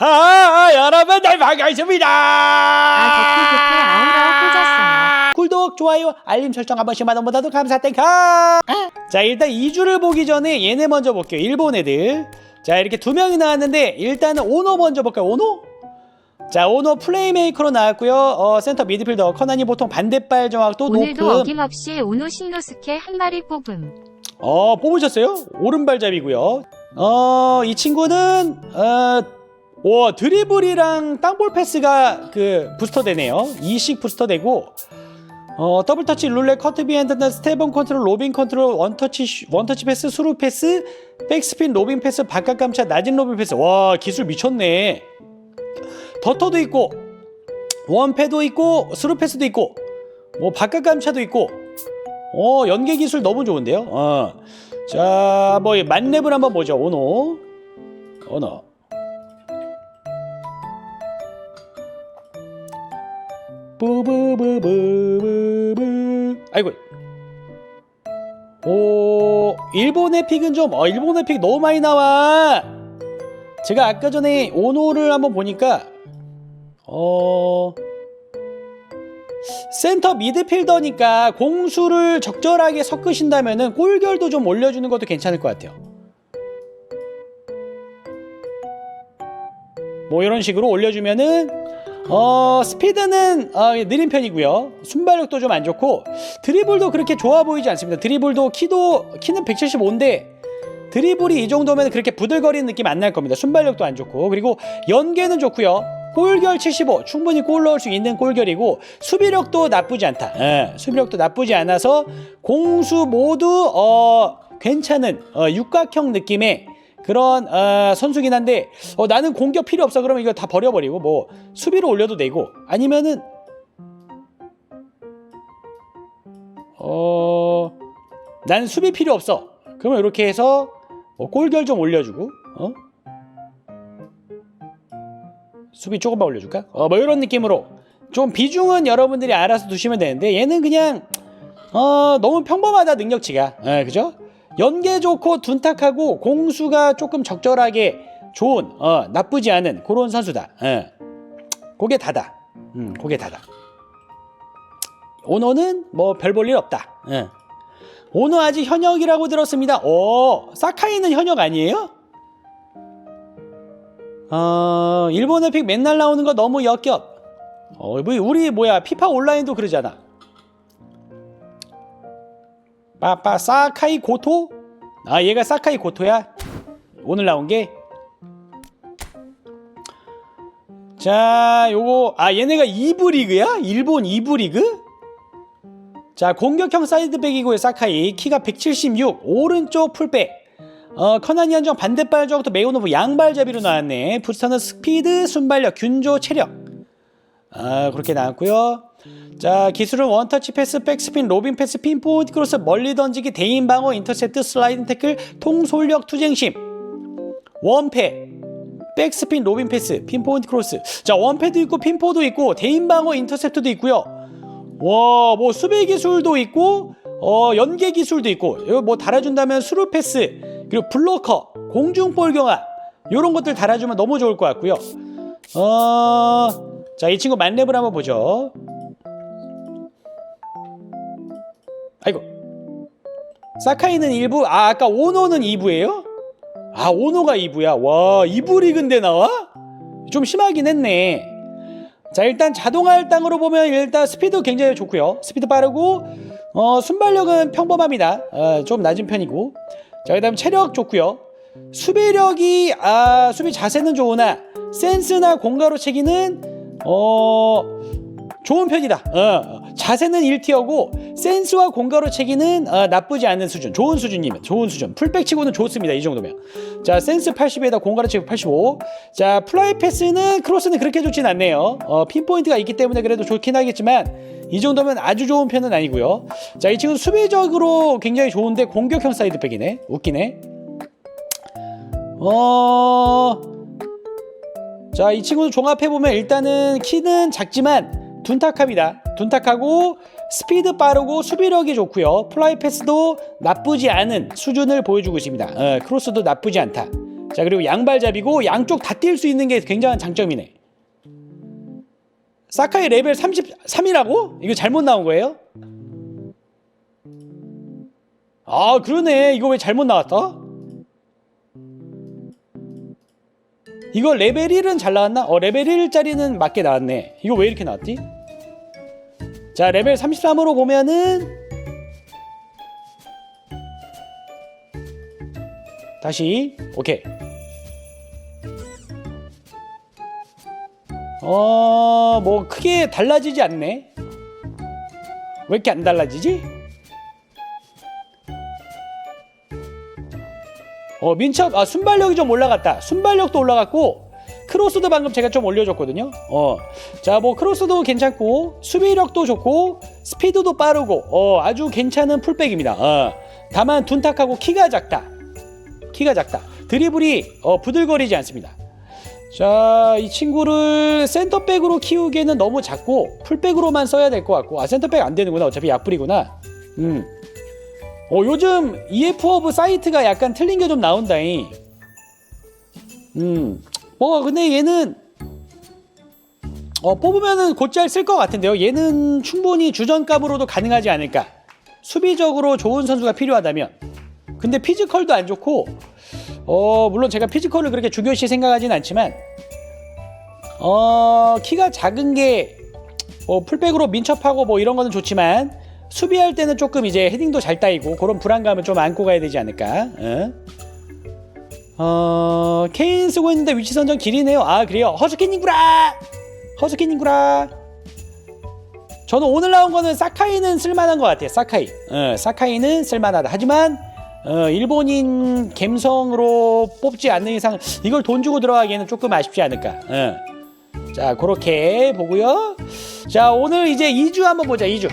아, 여러분 들 반갑습니다. 아, 덕후 꽂았어요. 구독, 좋아요, 알림 설정 한 번씩만 너무 나도 감사 땡카. 자, 일단 2주를 보기 전에 얘네 먼저 볼게요. 일본 애들. 자, 이렇게 두 명이 나왔는데 일단은 오노 먼저 볼까요? 오노? 자, 오노 플레이메이커로 나왔고요. 어, 센터 미드필더 커나니 보통 반대발 정확도 오늘도 높음. 어김없이 오노 신노스케 한 마리 뽑음. 어, 뽑으셨어요? 오른발잡이고요. 어, 이 친구는 어, 와, 드리블이랑 땅볼 패스가 그 부스터 되네요. 이식 부스터 되고 어, 더블 터치, 룰렛, 커트 비 핸드는 스테븐 컨트롤, 로빙 컨트롤, 원터치, 슈- 원터치 패스, 수루 패스, 백스핀, 로빙 패스, 바깥 감차, 낮은 로빙 패스. 와, 기술 미쳤네. 더터도 있고, 원패도 있고, 스루 패스도 있고, 뭐 바깥 감차도 있고, 어, 연계 기술 너무 좋은데요. 어. 자, 뭐 만렙을 한번 보죠. 오노. 오노. 뿌뿌뿌뿌뿌뿌. 아이고. 오, 일본의 픽은 좀, 어, 일본의 픽 너무 많이 나와. 제가 아까 전에 오노를 한번 보니까, 어, 센터 미드필더니까 공수를 적절하게 섞으신다면은 골결도 좀 올려주는 것도 괜찮을 것 같아요. 뭐 이런 식으로 올려주면은 어 스피드는 어, 느린 편이고요. 순발력도 좀 안 좋고 드리블도 그렇게 좋아 보이지 않습니다. 드리블도 키도 키는 175인데 드리블이 이 정도면 그렇게 부들거리는 느낌 안 날 겁니다. 순발력도 안 좋고 그리고 연계는 좋고요. 골결 75 충분히 골 넣을 수 있는 골결이고 수비력도 나쁘지 않다. 예, 수비력도 나쁘지 않아서 공수 모두 어 괜찮은 어, 육각형 느낌의 그런 어, 선수긴 한데 어, 나는 공격 필요 없어. 그러면 이거 다 버려버리고 뭐 수비로 올려도 되고 아니면은 어 나는 수비 필요 없어. 그러면 이렇게 해서 뭐 골결 좀 올려주고 어? 수비 조금만 올려줄까? 어 뭐 이런 느낌으로. 좀 비중은 여러분들이 알아서 두시면 되는데 얘는 그냥 어 너무 평범하다 능력치가. 예, 그죠 연계 좋고 둔탁하고 공수가 조금 적절하게 좋은 어 나쁘지 않은 그런 선수다. 예. 그게 다다. 음 그게 다다. 오너는 뭐 별 볼 일 없다. 예. 오너 아직 현역이라고 들었습니다. 오 사카이는 현역 아니에요? 어 일본의 픽 맨날 나오는 거 너무 역겹. 어 뭐, 우리 뭐야 피파 온라인도 그러잖아 빠빠 사카이 고토? 아 얘가 사카이 고토야? 오늘 나온 게? 자 요거 아 얘네가 2부 리그야? 일본 2부 리그? 자 공격형 사이드백이고요 사카이 키가 176 오른쪽 풀백 어 커나니 한정 반대발 저부터 높은 양발잡이로 나왔네 부스터는 스피드 순발력 균조 체력 아 그렇게 나왔고요 자 기술은 원터치 패스, 백스핀, 로빙 패스, 핀포인트 크로스, 멀리 던지기, 대인 방어, 인터셉트, 슬라이딩 태클, 통솔력, 투쟁심, 원패, 백스핀, 로빙 패스, 핀포인트 크로스. 자 원패도 있고 핀포도 있고 대인 방어, 인터셉트도 있고요. 와 뭐 수비 기술도 있고 어 연계 기술도 있고 이거 뭐 달아 준다면 수루 패스 그리고 블로커, 공중볼 경합 이런 것들 달아주면 너무 좋을 것 같고요. 어 자 이 친구 만렙을 한번 보죠. 아이고. 사카이는 1부 아 아까 오노는 2부예요? 아 오노가 2부야? 와 2부 리그인데 나와? 좀 심하긴 했네. 자 일단 자동화 할당으로 보면 일단 스피드 굉장히 좋고요. 스피드 빠르고 어 순발력은 평범합니다. 어, 좀 낮은 편이고. 자 그다음 체력 좋고요. 수비력이 아 수비 자세는 좋으나 센스나 공가로 채기는 어 좋은 편이다. 어, 자세는 1티어고 센스와 공가로 채기는 어, 나쁘지 않은 수준. 좋은 수준이면 좋은 수준. 풀백 치고는 좋습니다. 이 정도면. 자, 센스 80에다 공가로 채고 85. 자, 플라이 패스는 크로스는 그렇게 좋진 않네요. 어, 핀포인트가 있기 때문에 그래도 좋긴 하겠지만 이 정도면 아주 좋은 편은 아니고요. 자, 이 친구 는 수비적으로 굉장히 좋은데 공격형 사이드백이네. 웃기네. 어 자, 이 친구도 종합해보면 일단은 키는 작지만 둔탁합니다. 둔탁하고 스피드 빠르고 수비력이 좋고요. 플라이 패스도 나쁘지 않은 수준을 보여주고 있습니다. 어, 크로스도 나쁘지 않다. 자 그리고 양발잡이고 양쪽 다 뛸 수 있는 게 굉장한 장점이네. 사카이 레벨 33이라고? 이거 잘못 나온 거예요? 아 그러네. 이거 왜 잘못 나왔다? 이거 레벨 1은 잘 나왔나? 어 레벨 1짜리는 맞게 나왔네. 이거 왜 이렇게 나왔지? 자 레벨 33으로 보면은 다시 오케이 어 뭐 크게 달라지지 않네 왜 이렇게 안 달라지지? 어 민첩 아 순발력이 좀 올라갔다. 순발력도 올라갔고 크로스도 방금 제가 좀 올려줬거든요. 어 자 뭐 크로스도 괜찮고 수비력도 좋고 스피드도 빠르고 어 아주 괜찮은 풀백입니다. 어 다만 둔탁하고 키가 작다. 키가 작다. 드리블이 어 부들거리지 않습니다. 자, 이 친구를 센터백으로 키우기에는 너무 작고 풀백으로만 써야 될 것 같고 아 센터백 안 되는구나. 어차피 약불이구나. 음. 어, 요즘 EF 허브 사이트가 약간 틀린 게 좀 나온다잉. 음. 뭐 근데 얘는 어, 뽑으면은 곧잘 쓸 것 같은데요. 얘는 충분히 주전값으로도 가능하지 않을까. 수비적으로 좋은 선수가 필요하다면. 근데 피지컬도 안 좋고 어 물론 제가 피지컬을 그렇게 중요시 생각하진 않지만 어 키가 작은 게 어, 풀백으로 민첩하고 뭐 이런 거는 좋지만 수비할 때는 조금 이제 헤딩도 잘 따이고 그런 불안감을 좀 안고 가야 되지 않을까 어, 어 케인 쓰고 있는데 위치 선정 길이네요 아 그래요 허스키닝구라 허스키닝구라 저는 오늘 나온 거는 사카이는 쓸만한 것 같아요 사카이 어, 사카이는 쓸만하다 하지만 어, 일본인 갬성으로 뽑지 않는 이상 이걸 돈 주고 들어가기에는 조금 아쉽지 않을까. 어. 자, 그렇게 보고요. 자, 오늘 이제 2주 한번 보자. 2주.